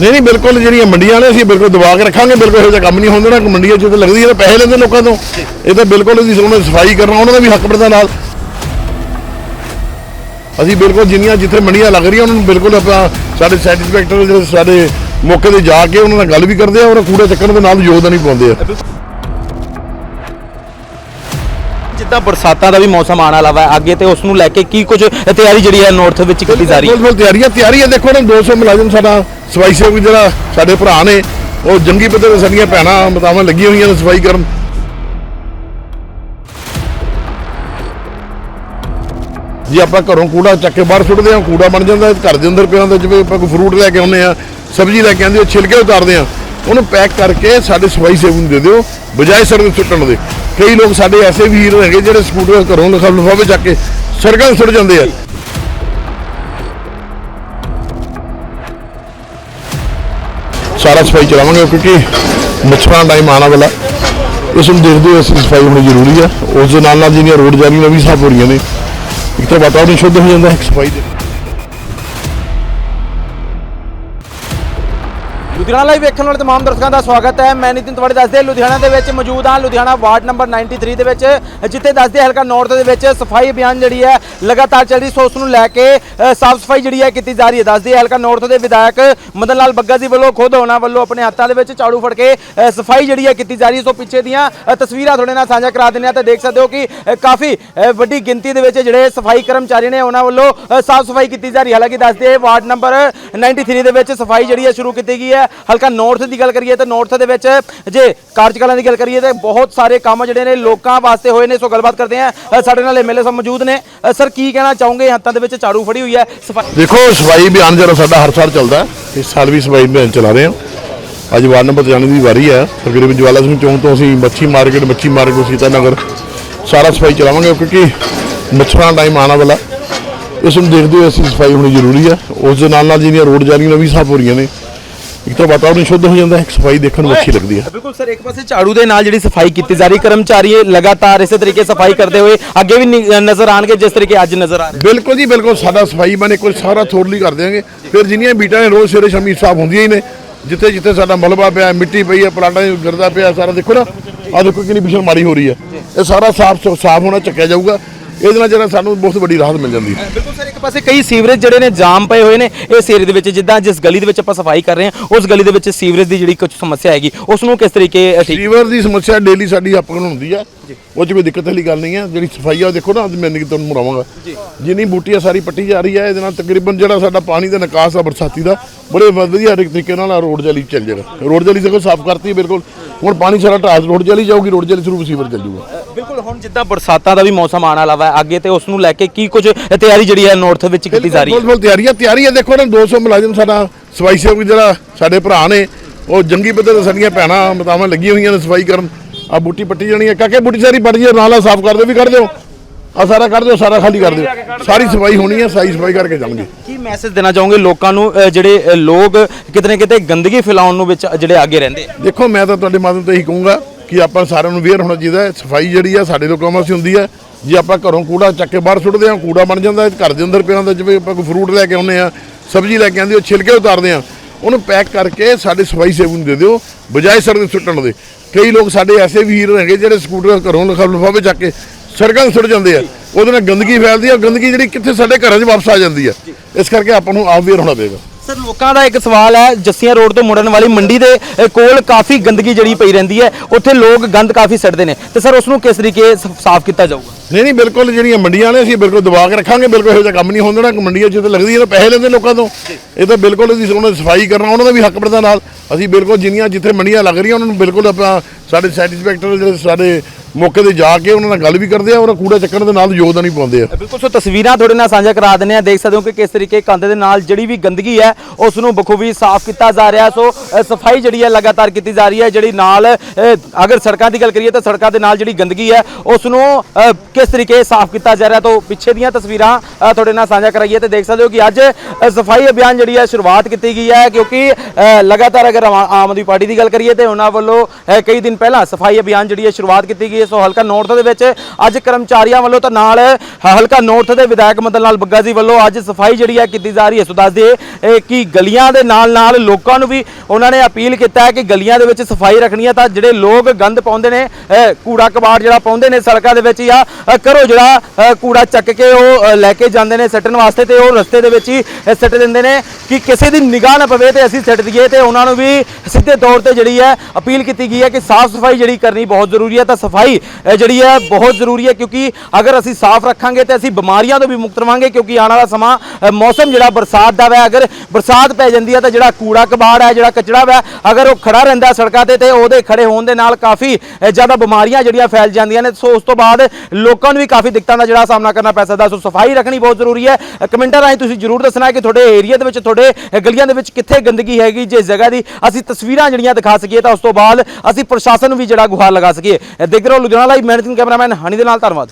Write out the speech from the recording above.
ਨਹੀਂ ਨਹੀਂ, ਬਿਲਕੁਲ ਜਿਹੜੀਆਂ ਮੰਡੀਆਂ ਨੇ ਅਸੀਂ ਬਿਲਕੁਲ ਦਬਾ ਕੇ ਰੱਖਾਂਗੇ, ਬਿਲਕੁਲ ਇਹੋ ਜਿਹਾ ਕੰਮ ਨਹੀਂ ਹੋਣ ਦੇਣਾ ਕਿ ਮੰਡੀਆਂ 'ਚ ਤਾਂ ਲੱਗਦੀ ਹੈ ਤਾਂ ਪੈਸੇ ਲੈਂਦੇ ਲੋਕਾਂ ਤੋਂ। ਇਹ ਤਾਂ ਬਿਲਕੁਲ ਅਸੀਂ ਉਹਨਾਂ ਸਫ਼ਾਈ ਕਰਨਾ ਉਹਨਾਂ ਦਾ ਵੀ ਹੱਕ ਬਣਦਾ ਨਾਲ। ਅਸੀਂ ਬਿਲਕੁਲ ਜਿੰਨੀਆਂ ਜਿੱਥੇ ਮੰਡੀਆਂ ਲੱਗ ਰਹੀਆਂ, ਉਹਨਾਂ ਨੂੰ ਬਿਲਕੁਲ ਆਪਾਂ ਸਾਡੇ ਸੈਟੀਸਫੈਕਟਰ ਜਿਹੜੇ ਸਾਡੇ ਮੌਕੇ ਤੇ ਜਾ ਕੇ ਉਹਨਾਂ ਨਾਲ ਗੱਲ ਵੀ ਕਰਦੇ ਆ, ਉਹਨਾਂ ਕੂੜਾ ਚੱਕਣ ਦੇ ਨਾਲ ਯੋਗਦਾਨ ਵੀ ਪਾਉਂਦੇ ਆ। ਜਿੱਦਾਂ ਬਰਸਾਤਾਂ ਦਾ ਵੀ ਮੌਸਮ ਆਉਣ ਵਾਲਾ ਵਾ, ਅੱਗੇ ਤੇ ਉਸ ਨੂੰ ਲੈ ਕੇ ਕੀ ਕੁਝ ਤਿਆਰੀ ਜਿਹੜੀ ਹੈ ਨਾਰਥ ਵਿੱਚ ਕੀਤੀ ਜਾ ਰਹੀ ਹੈ? ਬਿਲਕੁਲ ਤਿਆਰੀਆਂ ਤਿਆਰੀਆਂ ਦੇਖੋ ਨਾ 200 ਮੁਲਾਜ਼ਮ ਸਾਡਾ ਸਫ਼ਾਈ ਸੇਵਕ ਜਿਹੜਾ ਸਾਡੇ ਭਰਾ ਨੇ, ਉਹ ਜੰਗੀ ਪੱਧਰ ਤੇ ਸਾਡੀਆਂ ਭੈਣਾਂ ਮਤਾਵਾਂ ਲੱਗੀਆਂ ਹੋਈਆਂ ਨੇ ਸਫ਼ਾਈ ਕਰਨ। ਜੇ ਆਪਾਂ ਘਰੋਂ ਕੂੜਾ ਚੱਕ ਕੇ ਬਾਹਰ ਸੁੱਟਦੇ ਹਾਂ, ਕੂੜਾ ਬਣ ਜਾਂਦਾ, ਘਰ ਦੇ ਅੰਦਰ ਪਿਆ ਹੁੰਦਾ, ਜਿਵੇਂ ਆਪਾਂ ਕੋਈ ਫਰੂਟ ਲੈ ਕੇ ਆਉਂਦੇ ਆ ਸਬਜ਼ੀ ਲੈ ਕੇ ਆਉਂਦੇ ਆ ਛਿਲਕੇ ਉਤਾਰਦੇ ਆ ਉਹਨੂੰ ਪੈਕ ਕਰਕੇ ਸਾਡੇ ਸਫ਼ਾਈ ਸੇਵਕ ਨੂੰ ਦੇ ਦਿਓ, ਬਜਾਏ ਸੜਕ ਸੁੱਟਣ ਦੇ। ਕਈ ਲੋਕ ਸਾਡੇ ਐਸੇ ਵੀਰ ਹੈਗੇ ਜਿਹੜੇ ਸਕੂਟਰ ਘਰੋਂ ਲਿਖਾ ਚੱਕ ਕੇ ਸੜਕਾਂ ਤੇ ਸੁੱਟ ਜਾਂਦੇ ਆ। ਸਾਰਾ ਸਫ਼ਾਈ ਚਲਾਵਾਂਗੇ ਕਿਉਂਕਿ ਮੱਛਰਾਂ ਦਾ ਟਾਈਮ ਆਉਣ ਵਾਲਾ ਇਸ ਨੂੰ ਦੇਖਦੇ ਹੋਏ ਅਸੀਂ ਸਫ਼ਾਈ ਹੋਣੀ ਜ਼ਰੂਰੀ ਆ। ਉਸ ਦੇ ਨਾਲ ਨਾਲ ਜਿਹੜੀਆਂ ਰੋਡ ਜਾਰੀਆਂ ਵੀ ਸਾਫ਼ ਹੋ ਰਹੀਆਂ ਨੇ। ਇੱਕ ਤਾਂ ਵਾਤਾਵਰਨ ਸ਼ੁੱਧ ਹੋ ਜਾਂਦਾ ਹੈ। ਸਫ਼ਾਈ ਦੇ ਲੁਧਿਆਣਾ ਲਾਈਵ ਵੇਖਣ ਵਾਲੇ ਤਮਾਮ ਦਰਸ਼ਕਾਂ ਦਾ ਸਵਾਗਤ ਹੈ। ਮੈਂ ਨਿਤਿਨ ਤਵਾੜੀ ਦੱਸਦੇ ਲੁਧਿਆਣਾ ਦੇ ਵਿੱਚ ਮੌਜੂਦ ਹਾਂ। ਲੁਧਿਆਣਾ ਵਾਰਡ ਨੰਬਰ 93 ਦੇ ਵਿੱਚ, ਜਿੱਥੇ ਦੱਸਦੇ ਹਲਕਾ ਨੌਰਥ ਦੇ ਵਿੱਚ ਸਫ਼ਾਈ ਅਭਿਆਨ ਜਿਹੜੀ ਹੈ, ਲਗਾਤਾਰ ਚੱਲ ਰਹੀ, ਸੋ ਉਸ ਨੂੰ ਲੈ ਕੇ ਸਾਫ਼ ਸਫ਼ਾਈ ਜਿਹੜੀ ਹੈ ਕੀਤੀ ਜਾ ਰਹੀ ਹੈ। ਦੱਸਦੇ ਹਲਕਾ ਨੌਰਥ ਦੇ ਵਿਧਾਇਕ ਮਦਨ ਲਾਲ ਬੱਗਾ ਜੀ ਵੱਲੋਂ ਖੁਦ ਉਹਨਾਂ ਵੱਲੋਂ ਆਪਣੇ ਹੱਥਾਂ ਦੇ ਵਿੱਚ ਝਾੜੂ ਫੜ ਕੇ ਸਫ਼ਾਈ ਜਿਹੜੀ ਹੈ ਕੀਤੀ ਜਾ ਰਹੀ ਹੈ। ਸੋ ਪਿੱਛੇ ਦੀਆਂ ਤਸਵੀਰਾਂ ਤੁਹਾਡੇ ਨਾਲ ਸਾਂਝਾ ਕਰਾ ਦਿੰਦੇ ਆ ਤਾਂ ਦੇਖ ਸਕਦੇ ਹੋ ਕਿ ਕਾਫੀ ਵੱਡੀ ਗਿਣਤੀ ਦੇ ਵਿੱਚ ਜਿਹੜੇ ਸਫ਼ਾਈ ਕਰਮਚਾਰੀ ਨੇ ਉਹਨਾਂ ਵੱਲੋਂ ਸਾਫ਼ ਸਫ਼ਾਈ ਕੀਤੀ ਜਾ ਰਹੀ ਹੈ। ਹਾਲਾਂਕਿ ਦੱਸਦੇ ਵਾਰਡ ਨੰਬਰ 93 ਦੇ ਵਿੱਚ ਸਫ਼ਾਈ ਜਿਹੜੀ ਹੈ ਸ਼ੁਰੂ ਕੀਤੀ ਗਈ ਹੈ। ਹਲਕਾ ਨਾਰਥ ਦੀ ਗੱਲ ਕਰੀਏ ਤਾਂ ਨਾਰਥ ਦੇ ਵਿੱਚ ਜੇ ਕਾਰਜਕਾਲਾਂ ਦੀ ਗੱਲ ਕਰੀਏ ਤਾਂ ਬਹੁਤ ਸਾਰੇ ਕੰਮ ਜਿਹੜੇ ਨੇ ਲੋਕਾਂ ਵਾਸਤੇ ਹੋਏ ਨੇ, ਸੋ ਗੱਲਬਾਤ ਕਰਦੇ ਆ ਸਾਡੇ ਨਾਲ ਐਮਐਲਏ ਸਾਹਿਬ ਮੌਜੂਦ ਨੇ। ਸਰ, ਕੀ ਕਹਿਣਾ ਚਾਹੋਗੇ? ਹੱਥਾਂ ਦੇ ਵਿੱਚ ਝਾੜੂ ਫੜੀ ਹੋਈ ਹੈ। ਸਫ਼ਾਈ ਦੇਖੋ, ਸਫ਼ਾਈ ਅਭਿਆਨ ਜਿਹੜਾ ਸਾਡਾ ਹਰ ਸਾਲ ਚੱਲਦਾ ਇਸ ਸਾਲ ਵੀ ਸਫ਼ਾਈ ਅਭਿਆਨ ਚਲਾ ਰਹੇ ਹਾਂ। ਅੱਜ ਵਾਰਡ ਨੰਬਰ ਜਾਣੇ ਦੀ ਵਾਰੀ ਹੈ। ਤਕਰੀਬਨ ਜਵਾਲਾ ਸਿੰਘ ਚੌਂਕ ਤੋਂ ਅਸੀਂ ਮੱਛੀ ਮਾਰਕੀਟ ਮੱਛੀ ਮਾਰਕੀਟ ਸੀਤਾ ਨਗਰ ਸਾਰਾ ਸਫ਼ਾਈ ਚਲਾਵਾਂਗੇ, ਕਿਉਂਕਿ ਮੱਛਰਾਂ ਦਾ ਟਾਈਮ ਆਉਣ ਵਾਲਾ ਇਸ ਨੂੰ ਦੇਖਦੇ ਹੋਏ ਅਸੀਂ ਸਫ਼ਾਈ ਹੋਣੀ ਜ਼ਰੂਰੀ ਹੈ। ਉਸ ਦੇ ਨਾਲ ਨਾਲ ਜਿਹੜੀਆਂ ਰੋਡ ਜਾਰੀਆਂ ਵੀ ਸਾਫ਼ ਹੋ ਰਹੀਆਂ ਨੇ। ਇੱਕ ਤਾਂ ਵਾਤਾਵਰਨ ਸ਼ੁੱਧ ਹੋ ਜਾਂਦਾ ਹੈ ਸਫ਼ਾਈ ਦੇਖਣ ਨੂੰ ਅੱਛੀ ਲੱਗਦੀ ਹੈ। ਬਿਲਕੁਲ ਸਰ ਇੱਕ ਪਾਸੇ ਝਾੜੂ ਦੇ ਨਾਲ ਜਿਹੜੀ ਸਫ਼ਾਈ ਕੀਤੀ ਜਾ ਰਹੀ ਕਰਮਚਾਰੀ ਲਗਾਤਾਰ ਇਸੇ ਤਰੀਕੇ ਸਫ਼ਾਈ ਕਰਦੇ ਹੋਏ ਅੱਗੇ ਵੀ ਨੀ- ਨਜ਼ਰ ਆਣਗੇ ਜਿਸ ਤਰੀਕੇ ਅੱਜ ਨਜ਼ਰ ਆ ਰਹੇ। ਬਿਲਕੁਲ ਜੀ ਬਿਲਕੁਲ ਸਾਡਾ ਸਫ਼ਾਈ ਬਣੇ ਕੋਈ ਸਾਰਾ ਥੋੜਲੀ ਕਰ ਦਿਆਂਗੇ। ਫਿਰ ਜਿੰਨੀਆਂ ਬੀਟਾਂ ਨੇ ਰੋਜ਼ ਸਵੇਰੇ ਸ਼ਾਮੀ ਸਾਫ਼ ਹੁੰਦੀਆਂ ਹੀ ਨੇ ਜਿੱਥੇ ਜਿੱਥੇ ਸਾਡਾ ਮਲਬਾ ਪਿਆ ਮਿੱਟੀ ਪਈ ਹੈ ਪਲਾਟਾਂ 'ਚ ਗਿਰਦਾ ਪਿਆ ਸਾਰਾ ਦੇਖੋ ਨਾ ਆ ਦੇਖੋ ਕਿੰਨੀ ਭੀਸ਼ਣ ਮਾਰੀ ਹੋ ਰਹੀ ਹੈ। ਇਹ ਸਾਰਾ ਸਾਫ਼ ਸਾਫ਼ ਹੋਣਾ ਚੱਕਿਆ ਜਾਊਗਾ। ਇਹਦੇ ਨਾਲ ਜਿਹੜਾ ਸਾਨੂੰ ਬਹੁਤ ਵੱਡੀ ਰਾਹਤ ਮਿਲ ਜਾਂਦੀ ਹੈ। ਬਿਲਕੁਲ ਸਰ ਇੱਕ ਪਾਸੇ ਕਈ ਸੀਵਰੇਜ ਜਿਹੜੇ ਨੇ ਜਾਮ ਪਏ ਹੋਏ ਨੇ ਇਸ ਏਰੀਆ ਦੇ ਵਿੱਚ ਜਿੱਦਾਂ ਜਿਸ ਗਲੀ ਦੇ ਵਿੱਚ ਆਪਾਂ ਸਫ਼ਾਈ ਕਰ ਰਹੇ ਹਾਂ ਉਸ ਗਲੀ ਦੇ ਵਿੱਚ ਸੀਵਰੇਜ ਦੀ ਜਿਹੜੀ ਕੁਝ ਸਮੱਸਿਆ ਹੈਗੀ ਉਸ ਨੂੰ ਕਿਸ ਤਰੀਕੇ ਠੀਕ ਸੀਵਰ ਦੀ ਸਮੱਸਿਆ ਡੇਲੀ ਸਾਡੀ ਆਪਾਂ ਨੂੰ ਹੁੰਦੀ ਆ। ਉਹ 'ਚ ਕੋਈ ਦਿੱਕਤ ਵਾਲੀ ਗੱਲ ਨਹੀਂ ਹੈ ਜਿਹੜੀ ਸਫ਼ਾਈ ਆ ਉਹ ਦੇਖੋ ਨਾ ਅੱਜ ਮੈਂ ਨਹੀਂ ਤੁਹਾਨੂੰ ਮੁੜਾਵਾਂਗਾ। ਜਿੰਨੀ ਬੂਟੀਆਂ ਸਾਰੀ ਪੱਟੀ ਜਾ ਰਹੀ ਹੈ ਇਹਦੇ ਨਾਲ ਤਕਰੀਬਨ ਜਿਹੜਾ ਸਾਡਾ ਪਾਣੀ ਦਾ ਨਿਕਾਸ ਆ ਬਰਸਾਤੀ ਦਾ ਬੜੇ ਵਧੀਆ ਤਰੀਕੇ ਨਾਲ ਰੋਡ ਜਾਲੀ ਚੱਲ ਜਾਏਗਾ ਰੋਡ ਜਾਲੀ ਦੇਖੋ ਸਾਫ਼ ਕਰਤੀ ਹੈ ਬਿਲਕੁਲ। ਹੁਣ ਪਾਣੀ ਸਾਰਾ ਢਾਸ ਰੋਡ ਜਾਲੀ ਜਾਊਗੀ ਰੋਡ ਜਾਲੀ ਥਰੂ ਸੀਵਰ ਚੱਲ ਜਾਊਗਾ ਬਿਲਕੁਲ ਹੁਣ ਜਿੱਦਾਂ ਬਰਸਾਤਾਂ ਦਾ ਵੀ ਮੌਸਮ ਆਉਣ ਵਾਲਾ ਵਾ ਅੱਗੇ ਤੇ ਉਸ ਨੂੰ ਲੈ ਕੇ ਕੀ ਕੁਝ ਤਿਆਰੀ ਜਿਹੜੀ ਹੈ ਨਾਰਥ ਵਿੱਚ ਕੀਤੀ ਜਾ ਰਹੀ ਹੈ? ਬਿਲਕੁਲ ਤਿਆਰੀਆਂ ਤਿਆਰੀਆਂ ਦੇਖੋ ਨਾ 200 ਮੁਲਾਜ਼ਮ ਸਾਡਾ ਸਫ਼ਾਈ ਸੇਵਕ ਜਿਹੜਾ ਸਾਡੇ ਭਰਾ ਨੇ ਉਹ ਜੰਗੀ ਪੱਧਰ ਤੇ ਸਾਡੀਆਂ ਭੈਣਾਂ ਮਤਾਵਾਂ ਲੱਗੀਆਂ ਹੋਈਆਂ ਨੇ ਸਫ਼ਾਈ ਕਰਨ। ਆ ਬੂਟੀ ਪੱਟੀ ਜਾਣੀ ਹੈ। ਕਾਕੇ ਬੂਟੀ ਸਾਰੀ ਪੱਟ ਜੀ ਨਾਲਾ ਸਾਫ਼ ਕਰ ਦਿਓ ਵੀ ਕਰ ਦਿਓ। ਆ ਸਾਰਾ ਕਰ ਦਿਓ ਸਾਰਾ ਖਾਲੀ ਕਰ ਦਿਓ। ਸਾਰੀ ਸਫ਼ਾਈ ਹੋਣੀ ਹੈ ਸਾਰੀ ਸਫ਼ਾਈ ਕਰਕੇ ਜਾਣਗੇ। ਕੀ ਮੈਸੇਜ ਦੇਣਾ ਚਾਹੋਗੇ ਲੋਕਾਂ ਨੂੰ ਅ, ਜਿਹੜੇ ਅ, ਲੋਕ ਕਿਤੇ ਨਾ ਕਿਤੇ ਗੰਦਗੀ ਫੈਲਾਉਣ ਨੂੰ ਵਿੱਚ ਜਿਹੜੇ ਅੱਗੇ ਰਹਿੰਦੇ ਆ? ਦੇਖੋ ਮੈਂ ਤਾਂ ਤੁਹਾਡੇ ਮਾਧਿਅਮ ਤੋਂ ਇਹੀ ਕਹੂੰਗਾ ਕਿ ਆਪਾਂ ਸਾਰਿਆਂ ਨੂੰ ਵੇਅਰ ਹੋਣਾ ਚਾਹੀਦਾ ਹੈ ਸਫ਼ਾਈ ਜਿਹੜੀ ਆ ਸਾਡੇ ਲੋਕਾਂ ਵਾਸਤੇ ਹੁੰਦੀ ਹੈ। ਜੇ ਆਪਾਂ ਘਰੋਂ ਕੂੜਾ ਚੱਕ ਕੇ ਬਾਹਰ ਸੁੱਟਦੇ ਹਾਂ ਕੂੜਾ ਬਣ ਜਾਂਦਾ ਹੈ ਘਰ ਦੇ ਅੰਦਰ ਪਿਆ ਹੁੰਦਾ ਜਿਵੇਂ ਆਪਾਂ ਕੋਈ ਫਰੂਟ ਲੈ ਕੇ ਆਉਂਦੇ ਆ ਸਬਜ਼ੀ ਲੈ ਕੇ ਆਉਂਦੇ ਉਹ ਛਿਲਕੇ ਉਤਾਰਦੇ ਆ ਉਹਨੂੰ ਪੈਕ ਕਰਕੇ ਸਾਡੇ ਸਫ਼ਾਈ ਸੇਵਕ ਨੂੰ ਦੇ ਦਿਓ ਬਜਾਏ ਤੇ ਸੁੱਟਣ ਦੇ। ਕਈ ਲੋਕ ਸਾਡੇ ਐਸੇ ਵੀਰ ਹੈਗੇ ਜਿਹੜੇ ਸਕੂਟਰ ਘਰੋਂ ਲਿਖਾ ਲਿਫਾਫੇ ਚੱਕ ਕੇ ਸੜਕਾਂ ਤੇ ਸੁੱਟ ਜਾਂਦੇ ਆ। ਉਹਦੇ ਨਾਲ ਗੰਦਗੀ ਫੈਲਦੀ ਆ, ਗੰਦਗੀ ਜਿਹੜੀ ਕਿੱਥੇ ਸਾਡੇ ਘਰਾਂ 'ਚ ਵਾਪਸ ਆ ਜਾਂਦੀ ਆ। ਇਸ ਕਰਕੇ ਆਪਾਂ ਨੂੰ ਆਪ ਵੇਅਰ ਹੋਣਾ ਪਏਗਾ। ਸਰ ਲੋਕਾਂ ਦਾ ਇੱਕ ਸਵਾਲ ਹੈ ਜੱਸੀਆਂ ਰੋਡ ਤੋਂ ਮੁੜਨ ਵਾਲੀ ਮੰਡੀ ਦੇ ਅ, ਕੋਲ ਕਾਫੀ ਗੰਦਗੀ ਜਿਹੜੀ ਪਈ ਰਹਿੰਦੀ ਹੈ ਉੱਥੇ ਲੋਕ ਗੰਦ ਕਾਫੀ ਸੱਟਦੇ ਨੇ। ਤੇ ਸਰ ਉਸ ਨੂੰ ਕਿਸ ਤਰੀਕੇ ਸ- ਸਾਫ਼ ਕੀਤਾ ਜਾਊਗਾ? ਨਹੀਂ ਨਹੀਂ ਬਿਲਕੁਲ ਜਿਹੜੀਆਂ ਮੰਡੀਆਂ ਨੇ ਅਸੀਂ ਬਿਲਕੁਲ ਦਬਾ ਕੇ ਰੱਖਾਂਗੇ ਬਿਲਕੁਲ ਇਹੋ ਜਿਹਾ ਕੰਮ ਨਹੀਂ ਹੋਣ ਦੇਣਾ ਕਿ ਮੰਡੀਆਂ ਤਾਂ ਲੱਗਦੀ ਹੈ ਤਾਂ ਪੈਸੇ ਲੈਂਦੇ ਲੋਕਾਂ ਤੋਂ। ਇਹ ਤਾਂ ਬਿਲਕੁਲ ਅਸੀਂ ਉਹਨਾਂ ਦੀ ਸਫ਼ਾਈ ਕਰਨਾ ਉਹਨਾਂ ਦਾ ਵੀ ਹੱਕ ਬਣਦਾ ਨਾਲ। ਅਸੀਂ ਬਿਲਕੁਲ ਜਿੰਨੀਆਂ ਜਿੱਥੇ ਮੰਡੀਆਂ ਲੱਗ ਰਹੀਆਂ ਉਹਨਾਂ ਨੂੰ ਬਿਲਕੁਲ ਆਪਾਂ ਸਾਡੇ ਸੈਟੀਸਫੈਕਟਰ ਜਿਹੜੇ ਸਾਡੇ ਮੌਕੇ ਤੇ ਜਾ ਕੇ ਉਹਨਾਂ ਨਾਲ ਗੱਲ ਵੀ ਕਰਦੇ ਆ ਉਹਨਾਂ ਕੂੜਾ ਚੱਕਣ ਦੇ ਨਾਲ ਯੋਗਦਾਨ ਵੀ ਪਾਉਂਦੇ ਆ। ਬਿਲਕੁਲ, ਸੋ ਤਸਵੀਰਾਂ ਤੁਹਾਡੇ ਨਾਲ ਸਾਂਝਾ ਕਰਾ ਦਿੰਦੇ ਆ। ਦੇਖ ਸਕਦੇ ਹੋ ਕਿ ਕਿਸ ਤਰੀਕੇ ਕੰਧ ਦੇ ਨਾਲ ਜਿਹੜੀ ਵੀ ਗੰਦਗੀ ਹੈ, ਉਸ ਨੂੰ ਬਖੂਬੀ ਸਾਫ਼ ਕੀਤਾ ਜਾ ਰਿਹਾ। ਸੋ ਸਫ਼ਾਈ ਜਿਹੜੀ ਹੈ ਲਗਾਤਾਰ ਕੀਤੀ ਜਾ ਰਹੀ ਹੈ, ਜਿਹੜੀ ਨਾਲ ਅਗਰ ਸੜਕਾਂ ਦੀ ਗੱਲ ਕਰੀਏ ਤਾਂ ਸੜਕਾਂ ਦੇ ਨਾਲ ਜਿਹੜੀ ਗੰਦਗੀ ਹੈ, ਉਸ ਨੂੰ ਕਿਸ ਤਰੀਕੇ ਸਾਫ਼ ਕੀਤਾ ਜਾ ਰਿਹਾ। ਤੋਂ ਪਿੱਛੇ ਦੀਆਂ ਤਸਵੀਰਾਂ ਤੁਹਾਡੇ ਨਾਲ ਸਾਂਝਾ ਕਰਾਈਏ ਤੇ ਦੇਖ ਸਕਦੇ ਹੋ ਕਿ ਅੱਜ ਸਫ਼ਾਈ ਅਭਿਆਨ ਜਿਹੜੀ ਹੈ ਸ਼ੁਰੂਆਤ ਕੀਤੀ ਗਈ ਹੈ। ਕਿਉਂਕਿ ਲਗਾਤਾਰ ਅਗਰ ਆਮ ਆਮ ਆਦਮੀ ਪਾਰਟੀ ਦੀ ਗੱਲ ਕਰੀਏ ਤੇ ਉਹਨਾਂ ਵੱਲੋਂ ਕਈ ਦਿਨ ਪਹਿਲਾਂ ਸਫ਼ਾਈ ਅਭਿਆਨ ਜਿਹੜੀ ਹੈ ਸ਼ੁਰੂਆਤ ਕੀਤੀ ਗਈ ਹੈ। ਸੋ ਹਲਕਾ ਨੌਰਥ ਦੇ ਵਿੱਚ ਅੱਜ ਕਰਮਚਾਰੀਆਂ ਵੱਲੋਂ ਤਾਂ ਨਾਲ ਹਲਕਾ ਨੌਰਥ ਦੇ ਵਿਧਾਇਕ ਮਦਨ ਲਾਲ ਬੱਗਾ ਜੀ ਵੱਲੋਂ ਅੱਜ ਸਫ਼ਾਈ ਜਿਹੜੀ ਹੈ ਕੀਤੀ ਜਾ ਰਹੀ ਹੈ। ਸੋ ਦੱਸ ਦਈਏ ਕਿ ਗਲੀਆਂ ਦੇ ਨਾਲ ਨਾਲ ਲੋਕਾਂ ਨੂੰ ਵੀ ਉਹਨਾਂ ਨੇ ਅਪੀਲ ਕੀਤਾ ਹੈ ਕਿ ਗਲੀਆਂ ਦੇ ਵਿੱਚ ਸਫ਼ਾਈ ਰੱਖਣੀ ਹੈ ਤਾਂ ਜਿਹੜੇ ਲੋਕ ਗੰਦ ਪਾਉਂਦੇ ਨੇ ਕੂੜਾ ਕਬਾੜ ਜਿਹੜਾ ਪਾਉਂਦੇ ਨੇ ਸੜਕਾਂ ਦੇ ਵਿੱਚ ਜਾਂ, ਅਹ, ਘਰੋਂ ਜਿਹੜਾ ਕੂੜਾ ਚੱਕ ਕੇ ਉਹ ਲੈ ਕੇ ਜਾਂਦੇ ਨੇ ਸੱਟਣ ਵਾਸਤੇ ਤੇ ਉਹ ਰਸਤੇ ਦੇ ਵਿੱਚ ਹੀ, ਅਹ, ਸਿੱਟ ਦਿੰਦੇ ਨੇ ਕਿ ਕਿਸੇ ਦੀ ਨਿਗਾਹ ਨਾ ਪਵੇ ਤੇ ਅਸੀਂ ਸਿੱਟ ਦਈਏ ਤੇ ਉਹਨਾਂ ਨੂੰ ਵੀ ਸਿੱਧੇ ਤੌਰ ਤੇ ਜਿਹੜੀ ਹੈ ਅਪੀਲ ਕੀਤੀ ਗਈ ਹੈ ਕਿ ਸਾਫ਼ ਸਫ਼ਾਈ ਜਿਹੜੀ ਕਰਨੀ ਬਹੁਤ ਜ਼ਰੂਰੀ ਹੈ ਤਾਂ ਸਫ਼ਾਈ ਅਹ ਜਿਹੜੀ ਹੈ ਬਹੁਤ ਜ਼ਰੂਰੀ ਹੈ ਕਿਉਂਕਿ ਅਗਰ ਅਸੀਂ ਸਾਫ਼ ਰੱਖਾਂਗੇ ਤੇ ਅਸੀਂ ਬਿਮਾਰੀਆਂ ਤੋਂ ਵੀ ਮੁਕਤ ਰਵਾਂਗੇ ਕਿਉਂਕਿ ਆਉਣ ਵਾਲਾ ਸਮਾਂ ਮੌਸਮ ਜਿਹੜਾ ਬਰਸਾਤ ਦਾ ਹੈ ਅਗਰ ਬਰਸਾਤ ਪੈ ਜਾਂਦੀ ਹੈ ਤਾਂ ਜਿਹੜਾ ਕੂੜਾ ਕਬਾੜ ਹੈ, ਜਿਹੜਾ ਕਚੜਾ ਹੈ ਅਗਰ ਉਹ ਖੜਾ ਰਹਿੰਦਾ ਸੜਕਾਂ ਤੇ ਤੇ ਉਹਦੇ ਖੜੇ ਹੋਣ ਦੇ ਨਾਲ ਕਾਫੀ ਜ਼ਿਆਦਾ ਬਿਮਾਰੀਆਂ ਜਿਹੜੀਆਂ ਫੈਲ ਜਾਂਦੀਆਂ ਨੇ। ਸੋ ਉਸ ਤੋਂ ਬਾਅਦ ਲੋਕਾਂ ਨੂੰ ਵੀ ਕਾਫੀ ਦਿੱਕਤਾਂ ਦਾ ਜਿਹੜਾ ਸਾਹਮਣਾ ਕਰਨਾ ਪੈ ਸਕਦਾ। ਸੋ ਸਫ਼ਾਈ ਰੱਖਣੀ ਬਹੁਤ ਜ਼ਰੂਰੀ ਹੈ। ਕਮੈਂਟਾਂ ਰਾਹੀਂ ਤੁਸੀਂ ਜਰੂਰ ਦੱਸਣਾ ਕਿ ਤੁਹਾਡੇ ਏਰੀਆ ਦੇ ਵਿੱਚ, ਤੁਹਾਡੇ ਗਲੀਆਂ ਦੇ ਵਿੱਚ ਕਿੱਥੇ ਗੰਦਗੀ ਹੈਗੀ ਜਿਸ ਜਗ੍ਹਾ ਦੀ ਅਸੀਂ ਤਸਵੀਰਾਂ ਜਿਹੜੀਆਂ ਦਿਖਾ ਸਕੀਏ ਤਾਂ ਉਸ ਤੋਂ ਬਾਅਦ ਅਸੀਂ ਪ੍ਰਸ਼ਾਸਨ ਨੂੰ ਵੀ ਜਿਹੜਾ ਗੁਹਾਰ ਲਗਾ ਸਕੀਏ। ਅਹ Ludhiana live managing cameraman Honey ਦੇ ਨਾਲ ਧੰਨਵਾਦ।